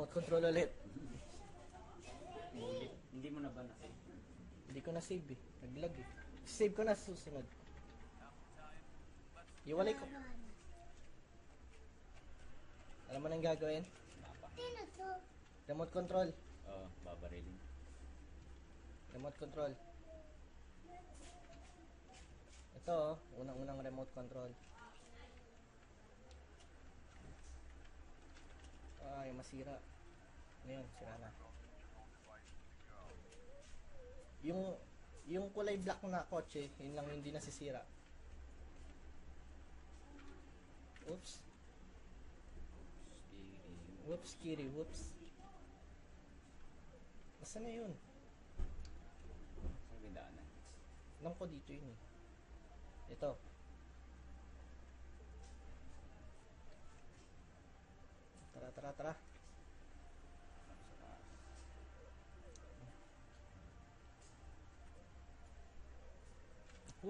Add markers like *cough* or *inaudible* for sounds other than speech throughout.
Remote control ulit. Hindi, hindi mo na ba na Hindi ko na save eh. Naglag eh. Save ko na sa susunod. Iwalay ko. Alam mo nang gagawin? Sino to? Remote control. Oo, babarilin. Remote control. Ito oh, unang-unang remote control. Ay, masira. Ngayon, sira na. Yung yung kulay black na kotse, yun lang hindi nasisira. Oops. Whoops, Kiri, whoops. Nasaan na yun? Sa may daanan. Alam ko dito yun eh. Ito. Tara, tara, tara.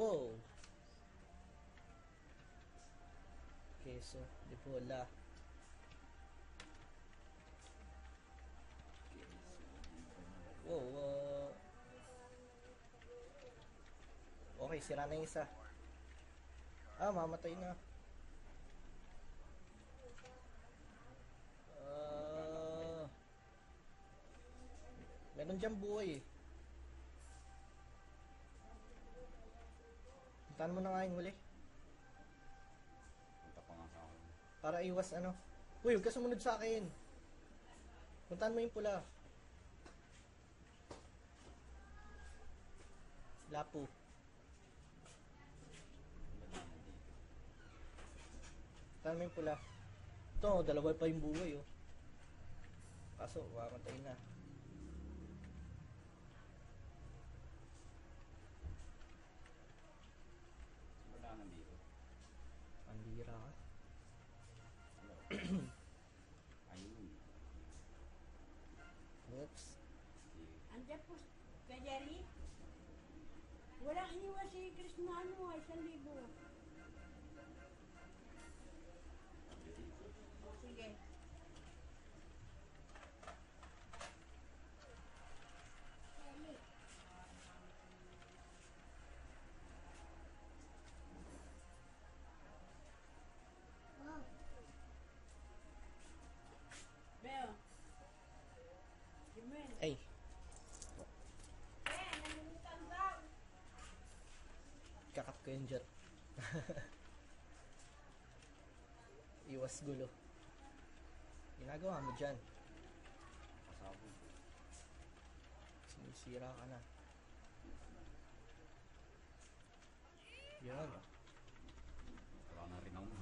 Wow! Queso de bola. Wow, uh, Okay, sira na isa. Ah, mamatay na. Ah. meron dyan buhay eh. Puntahan mo na nga yung huli. Punta pa nga sa akin. Para iwas ano. Uy, huwag ka sumunod sa akin. Puntahan mo yung pula. Lapu. Puntahan mo yung pula. Ito, dalawa pa yung buhay oh. Kaso, mamatay na. Wala nang dito. Pandira ka. Ayun. Oops. Steering. Andiyan po kay Jerry. Wala hiwa si Krishna ano, isang libo. Sige. Wow. Beo. Jimen. Ay, Eh, nanulutan daw. Jet. Iwas gulo. Ginagawa mo dyan. Pasabog. Sinisira ka na. Yan. Wala na rin ako.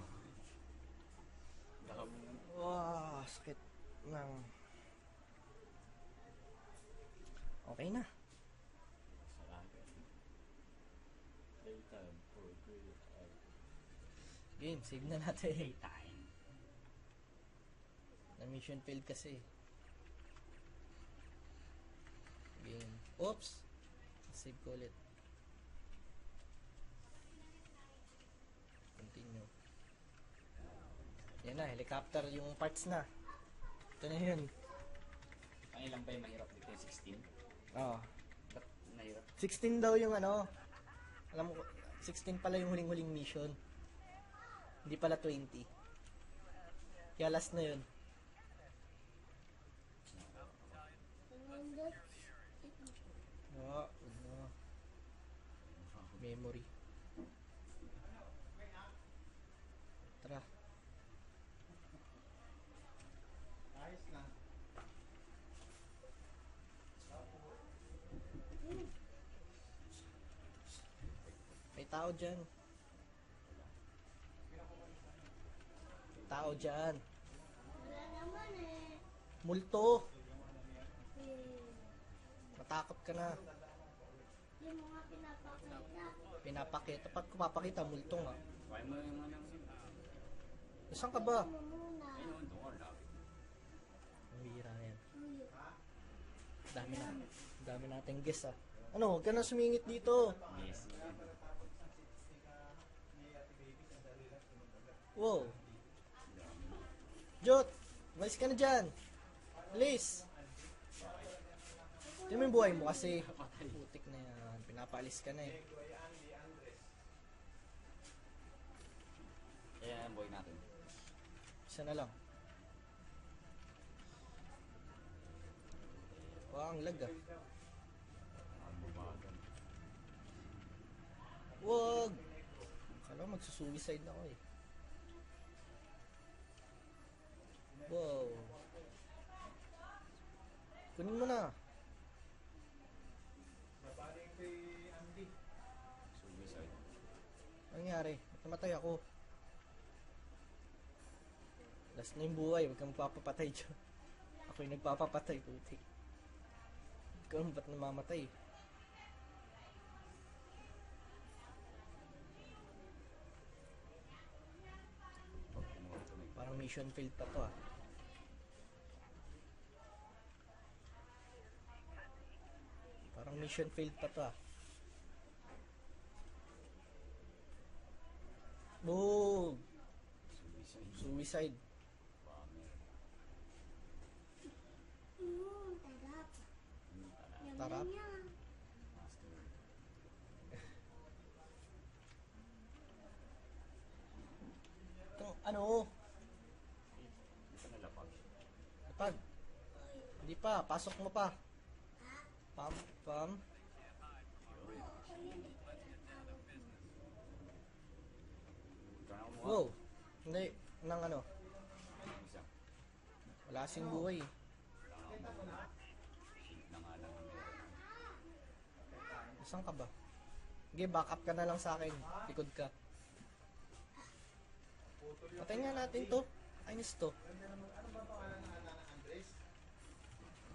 Wow, sakit ng... Okay na. Sa akin. Daytime for good. Game, save na natin. Daytime. Na mission failed kasi. Game. Oops! Save ko ulit. Continue. Yan na, helicopter yung parts na. Ito na yun. Ang ilang ba yung mahirap dito? 16? Oo. Ba't mahirap? 16 daw yung ano. Alam mo, 16 pala yung huling-huling mission. Hindi pala 20. Kaya last na yun. Tumundot. Oo, ano. Memory. Tara. May tao dyan. Tao dyan. Wala naman eh. Multo. Matakot ka na. Di mo nga pinapakita. Pinapakita. Dapat ko papakita, multo nga. Kaya mo yung ano. Saan ka ba? Ang bihira na yan. Dami na. Dami nating guess ah. Ano, huwag ka na sumingit dito. Yes. Wow. Jot, malis ka na dyan. Alis! Ito mo yung buhay mo kasi putik na yan. Pinapaalis ka na eh. Kaya ang boy natin. Isa na lang. Wow, ang lag ah. Wag! Kala ko magsusuicide na ako eh. Wow. Kunin mo na. Suicide. Anong nangyari? Ba't namatay ako? Last na yung buhay, huwag kang magpapapatay dyan. Ako yung nagpapapatay, puti. Ikaw ba't namamatay? Parang mission failed pa to ah. Parang mission failed pa to ah. Boom! suicide. Tarap. Tarap? Itong ano? Hindi pa nalapag. Lapag. Hindi pa, pasok mo pa. Pam, pam. Wow. Hindi, nang ano. Wala kasing buhay. eh. Saan ka ba? Sige, back ka na lang sa akin. Likod ka. Patayin nga natin to. Ayos to.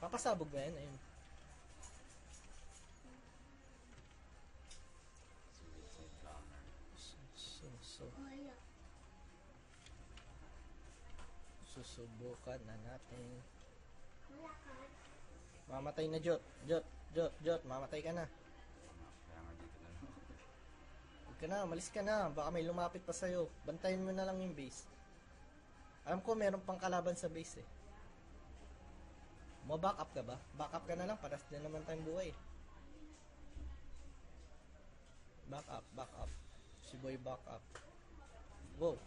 Papasabog ba yan? Ayun. Susubukan na natin. Mamatay na Jot. Jot, Jot, Jot. Mamatay ka na. Kaya nga dito na lang. Huwag ka na, malis ka na. Baka may lumapit pa sa'yo. Bantayin mo na lang yung base. Alam ko meron pang kalaban sa base eh. Mo back up ka ba? Back up ka na lang, paras din naman tayong buhay. Back up, back up. Si boy back up. Wow.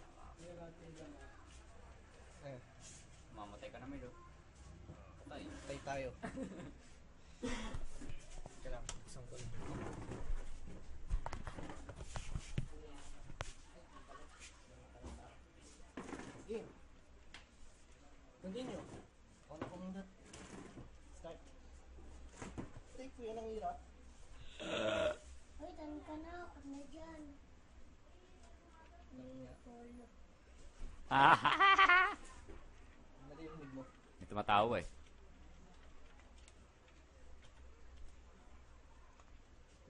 Eh, Mamatay ka na Milo. Patay. patay tayo. *laughs* Lang, isang ko lang. Game. Continue. Ako na kumundot. Start. Take ko yan ang hirap. Hoy, *laughs* tanong ka na. Ako na dyan. Nang nga. Polo. May tumatawa eh.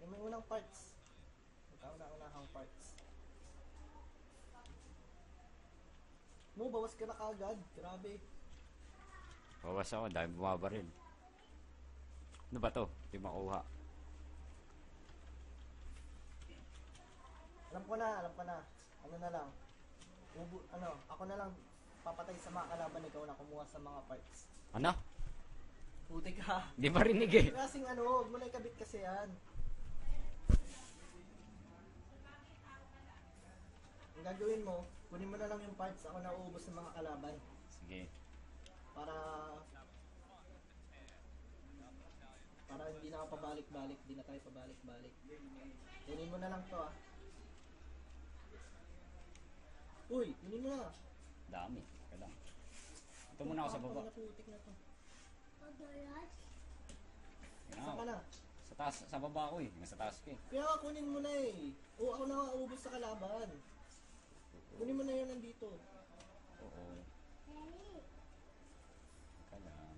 Yung may unang parts. Magkauna-unahang parts. Mo, bawas ka na kagad. Grabe. Bawas ako, dahil bumaba rin. Ano ba to? Hindi makuha. Alam ko na, alam ko na. Ano na lang. Ubu, ano, ako na lang papatay sa mga kalaban ikaw na kumuha sa mga parts. Ano? Puti ka. Hindi marinig eh. Kasing ano, huwag mo na ikabit kasi yan. Ang gagawin mo, kunin mo na lang yung parts, ako na uubos ng mga kalaban. Sige. Para para hindi na ako pabalik-balik, hindi na tayo pabalik-balik. Kunin mo na lang to ah. Uy, kunin mo na. Dami. Teka lang. Ito muna ako sa baba. Ang putik na to. Pagdalas. Yan Saan ako. ka na? Sa taas, sa baba ako eh. Nasa taas ko eh. Kaya nga, kunin mo na eh. O ako na uubos sa kalaban. Kunin mo na yun nandito. Oo. Hey. Teka lang.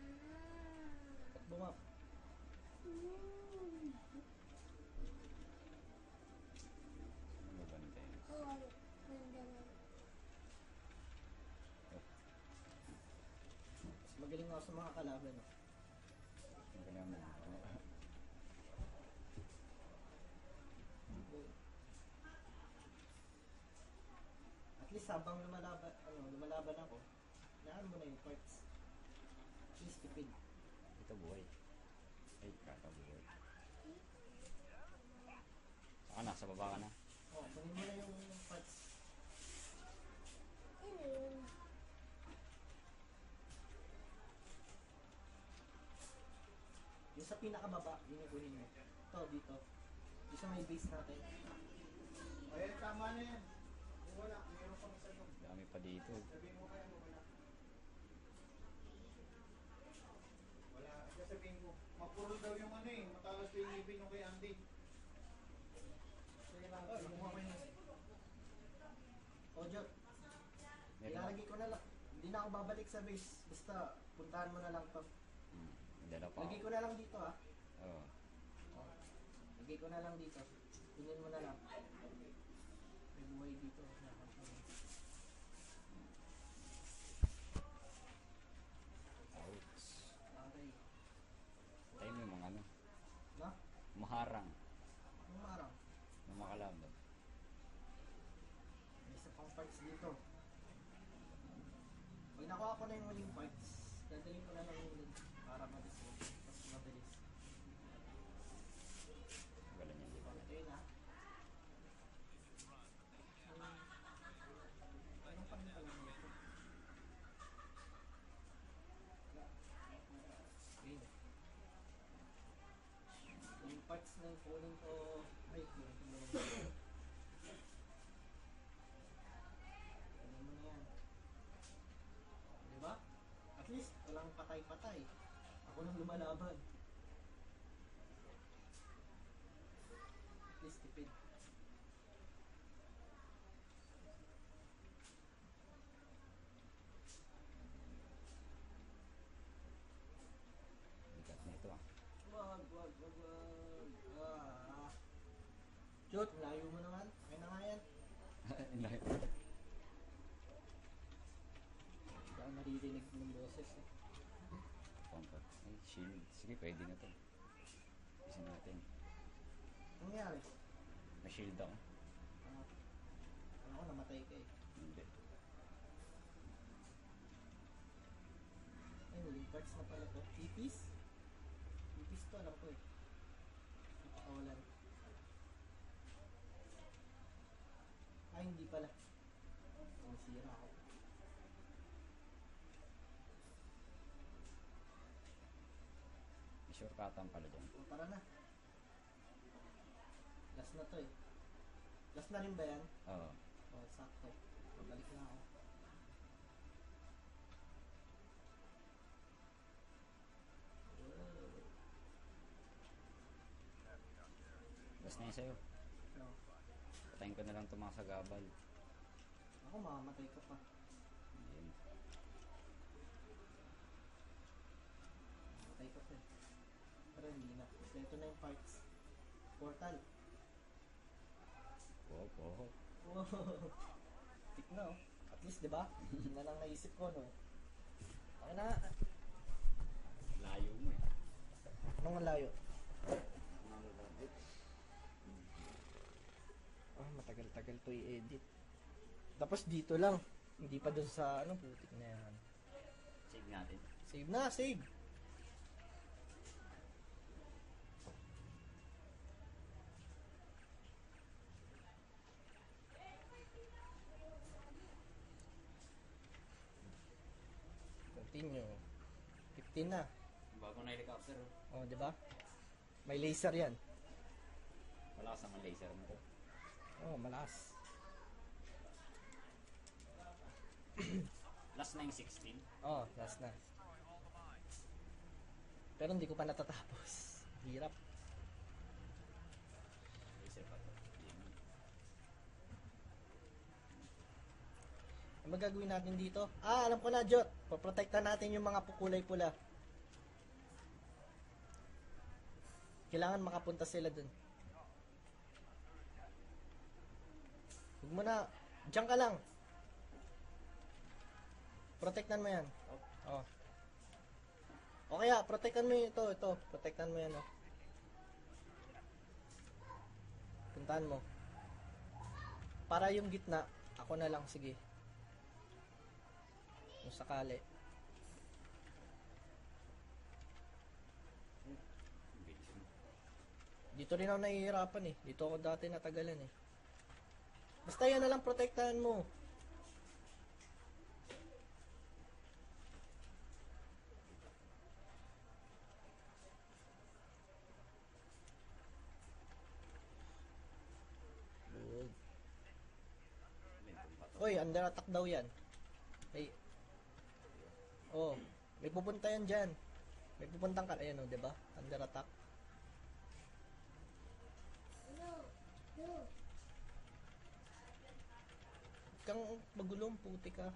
Ah. At bumap. Mm. Ano ba bantay? Oh, ganda na. Mas magaling ako sa mga kalaban. eh. Ang galing mo. At least habang lumalaban, ano, lumalaban ako, naan mo na yung parts. Please, tipid. Ito buhay. Ay, kakabuhay. Saka na, sa baba ka na. Oh, kunin mo na yung parts. Ano yun? Sa pinakababa, yun yung kunin mo. Ito, dito. Yung sa may base natin. Ay, tama na yan. Kung wala, mayroon pang isa doon. Dami pa dito. Sabihin mo kaya mo wala. Wala. Sabihin ko, mapurol daw yung ano eh. Matalas daw yung ngipin yung kay Andy. Sige lang, kumuha ko yun. O, Jot, Meron na. ilalagay ko na lang. Hindi na ako babalik sa base. Basta, puntahan mo na lang to. Hmm. Dala pa Lagay ko na lang dito, ah. Oo. Oh. Lagay ko na lang dito. Tingin mo na lang. May buhay dito. Ouch. Okay. Tayo mo yung mga ano. Na? Maharang. Araw? Na makalaban. May isa pang parts dito. Pag nakuha ko na yung huling parts, dadalhin ko na lang yung ulit para mabilis. Mas mabilis. Wala niya dito. Ito yun ah. Hmm. Anong pang pala nito? Ayun. Kunin ko, ay, yung yung- Kunin mo na yan. Diba? At least, walang patay-patay. Ako nang lumalaban. At least, tipid. Bigat na ito ah. Wag, wag, wag, wag. Ah. Chut, layo mo naman. Akin na nga yan. Layo. Hindi ako naririnig ng boses eh. Pampa. Ay, shield. Sige, pwede na to. Isa natin. Anong nangyari? May shield ako. Ah, namatay ka eh. Hindi. Ay, huling parts na pala to. Ipis? Ipis to, alam ko eh. Napakawalan. Ay, hindi pala. Nasira ako. Shortcutan pala dyan. O, tara na. Last na to eh. Last na rin ba yan? Oo. O, sakto. Balik na ako. Basta na yun sa'yo. No. Patayin ko na lang itong mga sagabal. Ako, mamamatay ka pa. Ayan. Mamamatay ka pa eh. Pero hindi na. Ito na yung parts. Portal. Oo, oo. Wow. Tik na oh. At least, di ba? Yun na lang naisip ko, no? Ay na. Layo mo eh. Anong layo? Ah, matagal-tagal to i-edit. Tapos dito lang. Hindi pa dun sa, ano, putik na yan. Save natin. Save na, save! Continue. 15 na. Bago na helicopter oh. Oh, di ba? May laser yan. Malakas naman laser mo. Oh, malakas. *clears throat* Last na yung 16. Oh, last na. Pero hindi ko pa natatapos. Hirap. Laser pa to. Ano magagawin natin dito? Ah, alam ko na, Jot. Poprotektan natin yung mga pukulay pula. Kailangan makapunta sila dun. Huwag mo na. Diyan ka lang. Protektan mo yan. Oh. O kaya, protektan mo yung ito, ito. Protektan mo yan, oh. Puntahan mo. Para yung gitna, ako na lang, sige. Kung sakali. Dito rin ako nahihirapan eh. Dito ako dati natagalan eh. Basta yan na lang protektahan mo. Good. Oy, under attack daw yan. Ay. Oh, may pupunta yan dyan. May pupuntang ka. Ayan o, di ba? Under attack. Kang magulong, puti ka.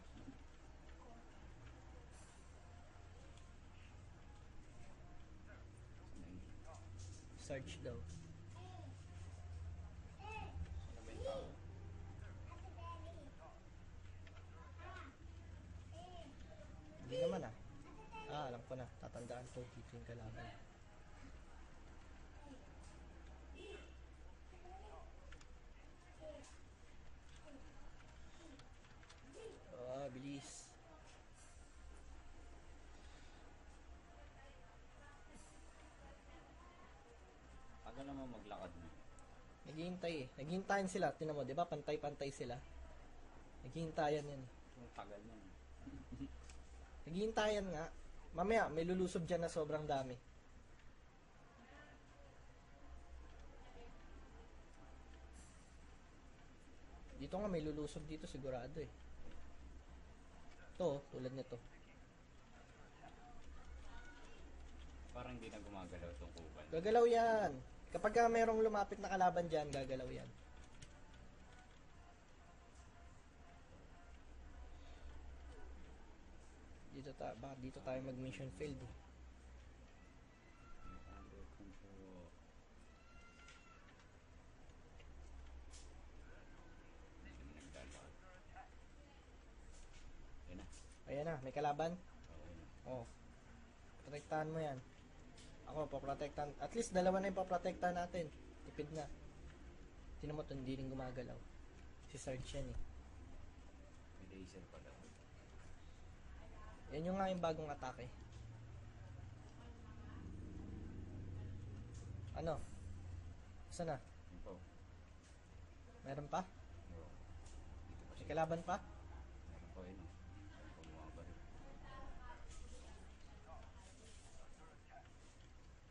Search daw. Hindi naman ah. Ah, alam ko na. Tatandaan ko dito yung kalaban. Ah, bilis. Tagal naman maglakad mo. Naghihintay eh. Naghihintayan sila. Tinan mo, di ba? Pantay-pantay sila. Naghihintayan yan. eh. Ang tagal mo. *laughs* Naghihintayan nga. Mamaya, may lulusob dyan na sobrang dami. Dito nga may lulusob dito sigurado eh. Ito, tulad nito. Parang hindi na gumagalaw tong kupal. Gagalaw yan. Kapag ka merong lumapit na kalaban dyan, gagalaw yan. Dito ta baka dito tayo mag mission field eh. Ayan na, may kalaban. Oh. Protektahan mo yan. Ako, paprotektahan. At least dalawa na yung paprotektahan natin. Tipid na. Tinan mo hindi rin gumagalaw. Si Sarge yan eh. May laser pala. Yan yung nga yung bagong atake. Ano? Saan na? Meron pa? Pa May kalaban pa? Meron po yun. oh. Meron po bumabaril.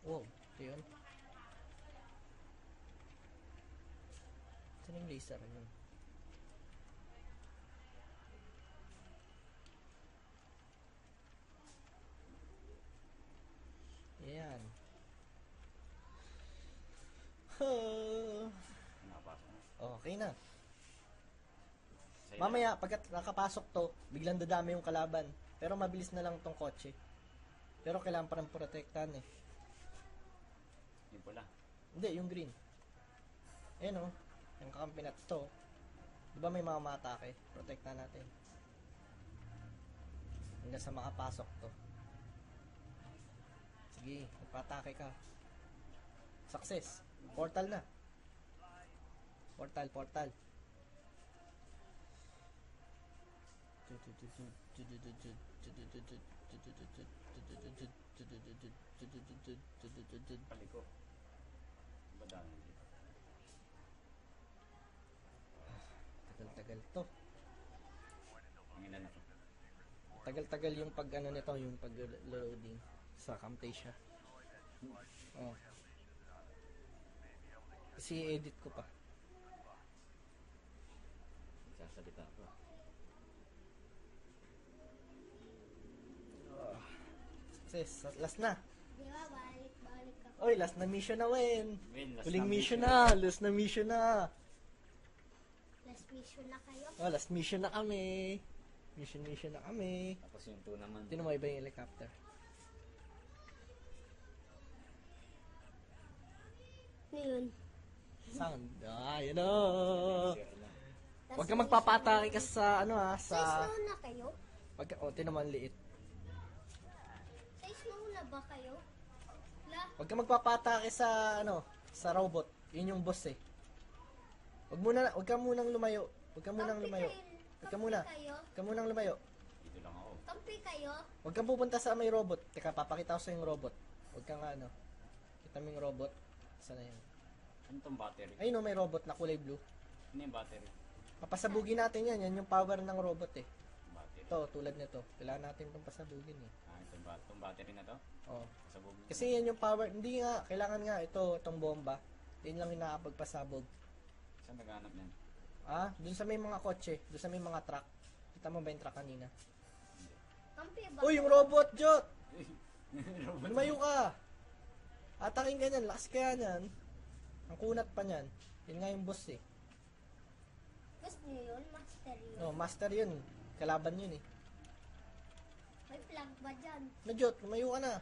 Wow, ito yun. Saan yung laser yun? Yan. Nakapasok *laughs* na. okay na. Sa'yo Mamaya, pagkat nakapasok to, biglang dadami yung kalaban. Pero mabilis na lang tong kotse. Pero kailangan pa rin protektahan eh. Yung pula. Hindi, yung green. Ayan o. Yung kakampi na to. Di ba may mga matake? Protektahan natin. Hanggang sa makapasok to. Sige, magpatake ka. Success. Portal na. Portal, portal. Paliko. Ba dami dito? Tagal-tagal to. Ang ina na to. Tagal-tagal yung pag ano nito, yung pag loading sa Camtasia. Oh. Kasi edit ko pa. Nagsasalita pa. Sis, last na. Di ba, balik-balik ka. Oy, last na mission na Wen. Last Huling na mission na, last na mission na. Last mission na kayo. Oh, last mission na kami. Mission mission na kami. Tapos yung 2 naman. Tinan mo iba yung helicopter. Ano yun? Sound. Ah, yun o. Huwag ka magpapatake ka sa ano ha, Size sa... muna kayo? Pag, oh, tinan mo liit. Ba kayo? La, Huwag ka magpapatake sa ano, sa robot. Yun yung boss eh. Huwag muna, huwag ka munang lumayo. Huwag ka munang kampi lumayo. kayo. Huwag ka Kampi muna. kayo? Huwag ka munang lumayo. Dito lang ako. Kampi kayo? Huwag kang pupunta sa may robot. Teka, papakita ko sa yung robot. Huwag kang ano. Kita mo yung robot. Sana yan. Ano tong battery? Ayun o, may robot na kulay blue. Ano yung battery? Papasabugin natin yan. Yan yung power ng robot eh. Ito, tulad nito. Kailangan natin itong pasabugin eh. Ah, itong, ba- itong battery na to? Oh. Sabog. Kasi yan yung power. Hindi nga, kailangan nga ito, itong bomba. Yan lang yung nakapagpasabog. Saan naghanap niyan? Ah, dun sa may mga kotse, dun sa may mga truck. Kita mo ba yung truck kanina? Kampi ba? Uy, yung robot, Jot! *laughs* Robot. Lumayo ka! Ataking ka niyan, lakas kaya niyan. Ang kunat pa niyan. Yun nga yung boss eh. Gusto niyo yun? Master yun. No, master yun. Kalaban yun eh. May plug ba dyan? Na Jot, lumayo ka na.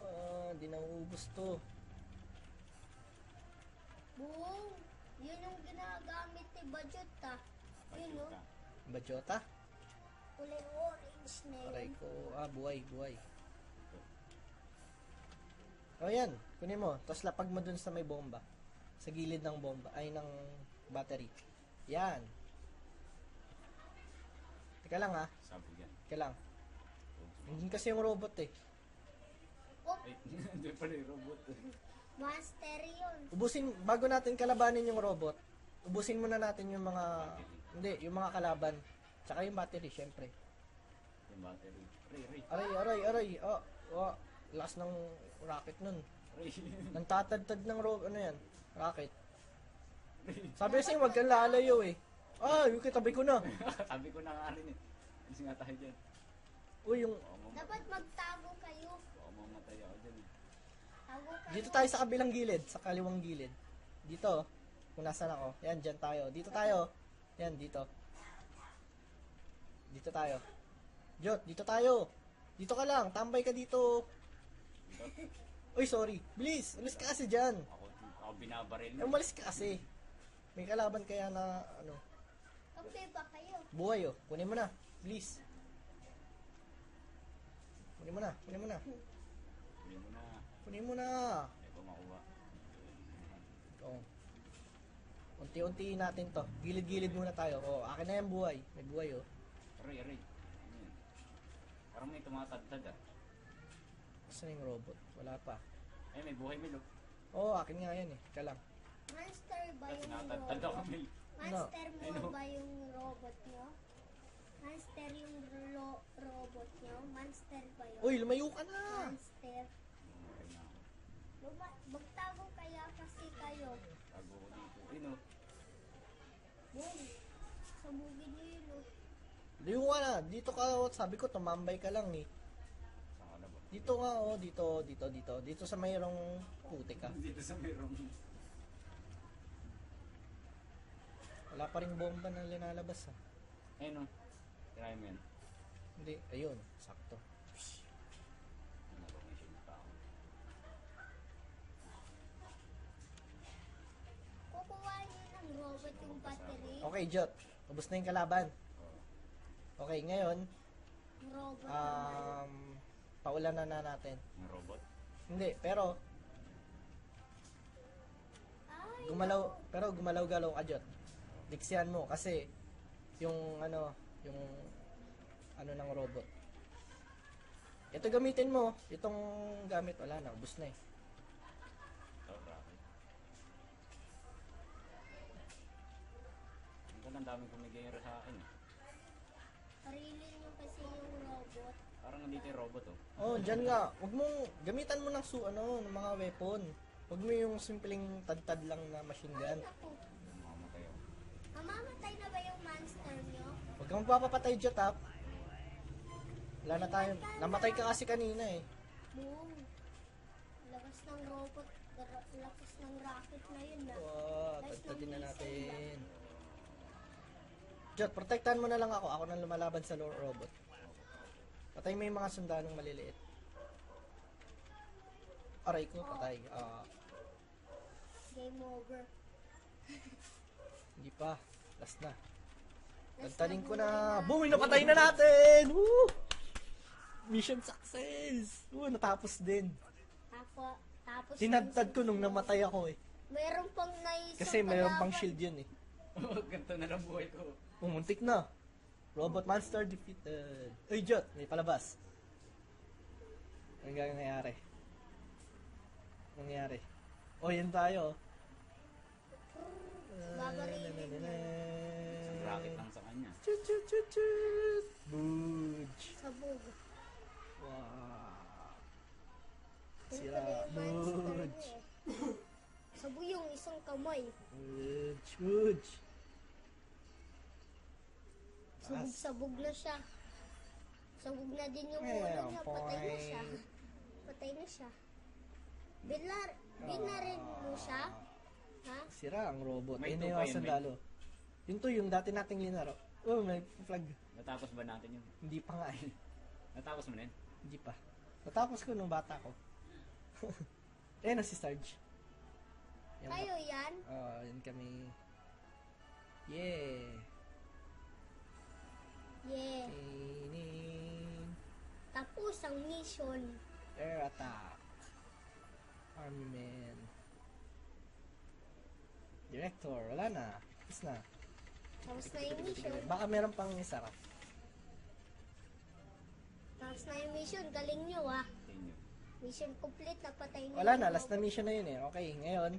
Ah, di na uubos to. Buong. Yun yung ginagamit ni Bajot ah. Yun o. ka? Bajota? Kulay orange na yun. Aray ko. Ah, buhay, buhay. O yan, kunin mo. Tapos lapag mo dun sa may bomba. Sa gilid ng bomba, ay ng battery. Yan. Teka lang ha, Sabog yan. teka lang. Hindi kasi yung robot eh. Oh, Ay, *laughs* hindi pala yung robot. master yun. Ubusin, bago natin kalabanin yung robot, ubusin muna natin yung mga, hindi, yung mga kalaban. Tsaka yung battery, syempre. Yung battery. Ray, Ray. Aray, aray, aray. Oh, oh, lakas ng rocket nun. Ray. *laughs* Nagtatadtad ng ro ano yan? Rocket. Sabi kasi huwag kang lalayo eh. Ah, yung kitabi ko na. *laughs* Sabi ko na nga rin eh. Kasi nga tayo dyan. Uy, yung Oo, Dapat magtago kayo. oo, mamatay ako dyan eh. Tago kayo. dito tayo sa kabilang gilid, sa kaliwang gilid. Dito, kung nasan ako. Yan, dyan tayo. Dito tayo. Yan, dito. Dito tayo. Jot, dito tayo. Dito ka lang, tambay ka dito. *laughs* Uy, sorry. Bilis, ulis ka kasi dyan. Ako, ako binabaril. Eh, umalis ka kasi. May kalaban kaya na, ano, Kampi ba kayo? buhay oh. Kunin mo na. Please. Kunin mo na, kunin mo na. Hindi mo na. Kunin mo na. Ko makuha. Oh. Unti-unti natin to. Gilid-gilid muna tayo. Oh, akin na yung buhay. May buhay oh. Ray, Ray. Ano? Parang may tumatagtad ah. Saan yung robot? Wala pa. Eh, may buhay Milo. Oh, akin nga yan eh. Ika lang. Monster ba Tapos yung natagtad ako robot? Mil. Monster mo ba yung robot nyo? Monster yung ro- robot nyo? Monster ba yun? Uy, lumayo ka na! Monster. Luma- magtago kaya kasi kayo. Tago ko dito. Ayun oh. Boom. Sabugin nyo yun oh. Lumayo ka na. Dito ka. oh. Sabi ko, tumambay ka lang eh. Saan ka na ba? Dito nga oh. Dito, dito, dito. Dito sa mayroong puti ka. *laughs* Dito sa merong. Wala pa rin bomba na linalabas ah. Ayun oh. Try mo yan. Hindi. Ayun. Sakto. May shield pa ako? Kukuha nyo ng robot yung battery. Okay, Jot. Ubus na yung kalaban. Okay, ngayon, Yung robot naman. um, paulan na na natin. Yung robot. Hindi, pero Ay, gumalaw, pero gumalaw-galaw ka, Jot. Diksihan mo kasi yung ano, yung ano ng robot. Ito gamitin mo, itong gamit wala na, ubus na eh. Ang ang daming kumigayero sa akin eh. sarili nyo kasi yung robot. Parang nandito yung robot oh. Oh, diyan nga. Wag mong gamitan mo ng su ano, ng mga weapon. Wag mo yung simpleng tad-tad lang na machine gun. Mamamatay ako. Mamamatay na ba yung monster nyo? Wag kang magpapapatay, Jot, ha? Wala na tayo. Namatay ka kasi kanina eh. Boom. Lakas ng robot. Lakas ng rocket na yun na. Oh, tad-tadin na natin. Jot, protektahan mo na lang ako. Ako nang lumalaban sa lo- robot. Patay mo yung mga sundanong maliliit. Aray ko, patay. Ah, Game over. *laughs* hindi pa. Last na. Na ko na. Boom! Napatay na natin! Woo! Mission success! Woo, natapos din. Ako, tapos Tinadtad ko nung namatay ako eh. Meron pang naisang Kasi mayroon pang shield yun eh. *laughs* Ganto na lang buhay ko. Pumuntik na. Robot monster defeated. Uy, Jot, may palabas. Anong gagawin nangyari? nangyari. O, yan tayo. Babarilin Rocket lang sa kanya. Chut, chut, chut, chut. Budge. Sabog. Wow. Sira. Budge. Sabog yung isang kamay. Budge. Budge. Sabog-sabog na siya. Sabog na din yung ulo niya. Patay na siya. Patay na siya. Binar, binarin mo siya? Ha? Sira ang robot. May na pa yung to yung dati nating linaro. Oh, may flag. Natapos ba natin yun? Hindi pa nga eh. Natapos mo na yun? Hindi pa. Natapos ko nung bata ko. *laughs* eh, na si Sarge. Yan ba? Kayo yan? Oo, yun kami. Yeah. Yeah. Tinin. Tapos ang mission. Air attack. Army man. Director, wala na. Tapos na. Tapos na yung mission. Baka meron pang isa ka. Tapos na yung mission. Galing nyo ah. Mission complete. Napatay na Wala na, last na mission na yun eh. Okay, ngayon,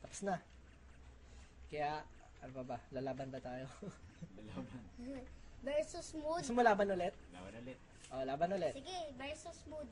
tapos na. Kaya, ano ba ba? Lalaban ba tayo? *laughs* Lalaban. Versus mood. Gusto mo laban ulit? Laban ulit. Oh, laban ulit. Sige, versus mood.